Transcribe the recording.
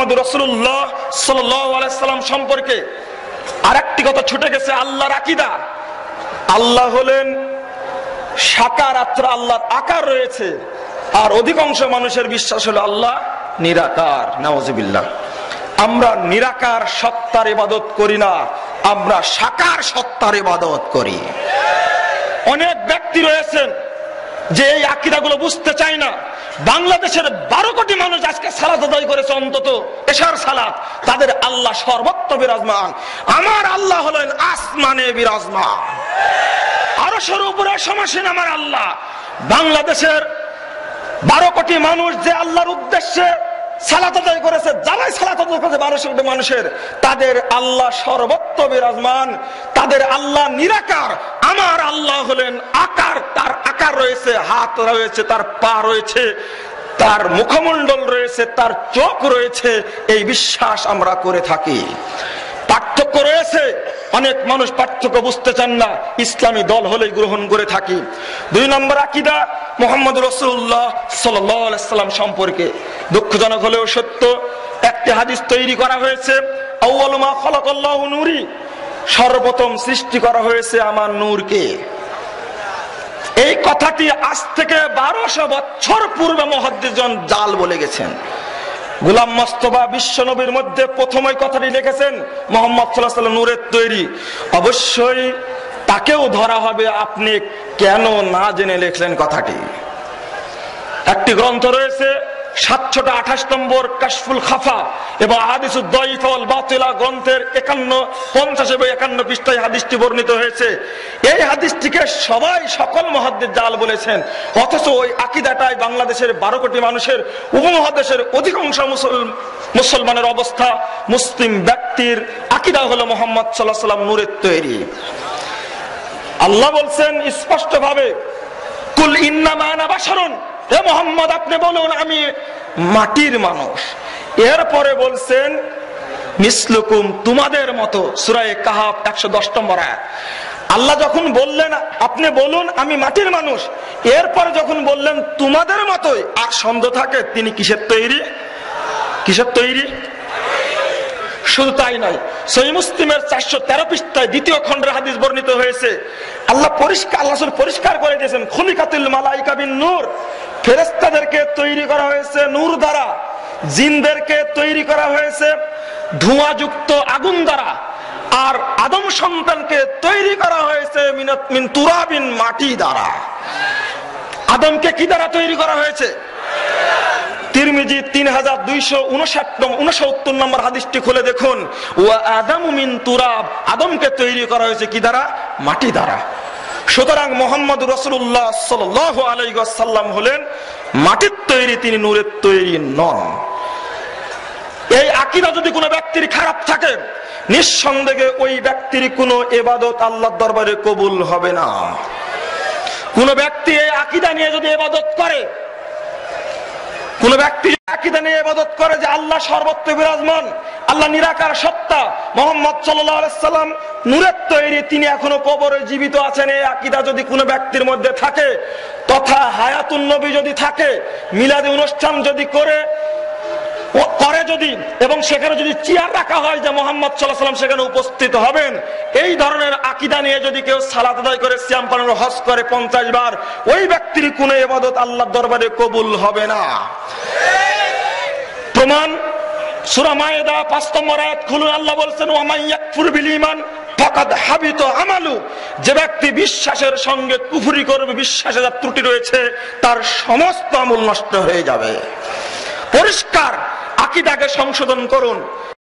মোহাম্মদ রসুল্লাহ সাল্লাম সম্পর্কে আর একটি কথা ছুটে গেছে, আল্লাহর আকিদা। আল্লাহ হলেন সাকার আত্র আল্লাহর আকার রয়েছে, আর অধিকাংশ মানুষের বিশ্বাস হলো আল্লাহ নিরাকার নওয়াজিবিল্লাহ আমরা নিরাকার সত্তার ইবাদত করি না, আমরা সাকার সত্তার ইবাদত করি। অনেক ব্যক্তি রয়েছেন যে এই আকিদাগুলো বুঝতে চায় না, বাংলাদেশের বারো কোটি মানুষ আজকে সালাত আদায় করেছে অন্তত, এশার সালাত, তাদের আল্লাহ সর্বত্র বিরাজমান। আমার আল্লাহ হলেন আসমানে বিরাজমান। আরও সর সমাসীন আমার আল্লাহ। বাংলাদেশের বারো কোটি মানুষ যে আল্লাহর উদ্দেশ্যে সালাত আদায় করেছে, যারাই সালাত আদায় করেছে বারোশো কোটি মানুষের, তাদের আল্লাহ সর্বত্র বিরাজমান। তাদের আল্লাহ নিরাকার। আমার আল্লাহ হলেন আকার। আকার রয়েছে, হাত রয়েছে, তার পা রয়েছে, তার মুখমণ্ডল রয়েছে, তার চোখ রয়েছে, এই বিশ্বাস আমরা করে থাকি। পার্থক্য রয়েছে, অনেক মানুষ পার্থক্য বুঝতে চান না, ইসলামী দল হলেই গ্রহণ করে থাকি। দুই নম্বর আকিদা, মোহাম্মদ রসুল্লাহ সাল্লাম সম্পর্কে। দুঃখজনক হলেও সত্য, একটি হাদিস তৈরি করা হয়েছে সর্বপ্রথম সৃষ্টি করা হয়েছে আমার নূরকে। এই কথাটি আজ থেকে বারোশো বছর পূর্বে মহাদ্দিজন জাল বলে গেছেন। গুলাম মস্তবা বিশ্ব নবীর মধ্যে প্রথম ওই কথাটি লিখেছেন, মোহাম্মদ সাল্লাহ নূরের তৈরি। অবশ্যই তাকেও ধরা হবে, আপনি কেন না জেনে লিখলেন কথাটি। একটি গ্রন্থ রয়েছে সাতশোটা আঠাশ নম্বর কাশফুল খাফা এবং হাদিসুদ্দল বাতিলা গ্রন্থের একান্ন, পঞ্চাশ এবং একান্ন পৃষ্ঠায় হাদিসটি বর্ণিত হয়েছে। এই হাদিসটিকে সবাই সকল মহাদ্দের জাল বলেছেন। অথচ ওই আকিদাটাই বাংলাদেশের বারো কোটি মানুষের, উপমহাদেশের অধিকাংশ মুসলমানের অবস্থা। মুসলিম ব্যক্তির আকিদা হলো মোহাম্মদ সাল্লাহ সাল্লাম নূরের তৈরি। আল্লাহ বলছেন স্পষ্ট ভাবে কুল ইন্না মানা বাসরণ হে মোহাম্মদ, আপনি বলুন, আমি মাটির মানুষ। এরপরে বলছেন, মিসলুকুম তোমাদের মতো, সুরায় কাহাব একশো দশ নম্বর আল্লাহ যখন বললেন, আপনি বলুন, আমি মাটির মানুষ। এরপরে যখন বললেন, তোমাদের মতোই, আর সন্দেহ থাকে, তিনি কিসের তৈরি? কিসের তৈরি? শুধু তাই নয়, সহি মুসলিমের চারশো তেরো পৃষ্ঠায় দ্বিতীয় খণ্ডের হাদিস বর্ণিত হয়েছে। আল্লাহ পরিষ্কার আল্লাহ পরিষ্কার করে দিয়েছেন, খুলিকাতুল মালাইকা বিন নূর। ফেরেস্তাদেরকে তৈরি করা হয়েছে নূর দ্বারা, জিনদেরকে তৈরি করা হয়েছে ধোঁয়াযুক্ত আগুন দ্বারা, আর আদম সন্তানকে তৈরি করা হয়েছে মিন তুরাবিন মাটি দ্বারা। আদমকে কি দ্বারা তৈরি করা হয়েছে? তিরমিজি তিন হাজার দুইশো উনসত্তর নম্বর হাদিসটি খুলে দেখুন। ও আদম মিন তুরাব, আদমকে তৈরি করা হয়েছে কি দ্বারা? মাটি দ্বারা। সুতরাং মোহাম্মদ রসুল্লাহ সাল্লাম হলেন মাটির তৈরি, তিনি নূরের তৈরি নন। এই আকিদা যদি কোনো ব্যক্তির খারাপ থাকে, নিঃসন্দেহে ওই ব্যক্তির কোনো এবাদত আল্লাহ দরবারে কবুল হবে না। কোন ব্যক্তি এই আকিদা নিয়ে যদি এবাদত করে, কোন ব্যক্তি আকিদা নিয়ে এবাদত করে যে আল্লাহ সর্বত্র বিরাজমান, আল্লাহ নিরাকার সত্তা, মোহাম্মদ সাল্লাম নূরের তৈরি, তিনি এখনও কবরে জীবিত আছেন। এই আকিদা যদি কোনো ব্যক্তির মধ্যে থাকে, তথা হায়াতুন নবী যদি থাকে, মিলাদি অনুষ্ঠান যদি করে করে যদি, এবং সেখানে যদি চেয়ার রাখা হয় যে মোহাম্মদ সাল্লাহ সাল্লাম সেখানে উপস্থিত হবেন, এই ধরনের আকিদা নিয়ে যদি কেউ সালাত আদায় করে শ্যাম পালন, হজ করে পঞ্চাশ বার, ওই ব্যক্তির কোন এবাদত আল্লাহ দরবারে কবুল হবে না। প্রমাণ, সুরা মায়েদা পাঁচ নম্বর আয়াত খুলুন, আল্লাহ বলছেন ওয়ামাইয়াকফুর বিল ঈমান ফাকাদ হাবিত আমালু। যে ব্যক্তি বিশ্বাসের সঙ্গে কুফুরি করবে, বিশ্বাসে যার ত্রুটি রয়েছে, তার সমস্ত আমল নষ্ট হয়ে যাবে। পরিষ্কার আকিদাকে সংশোধন করুন।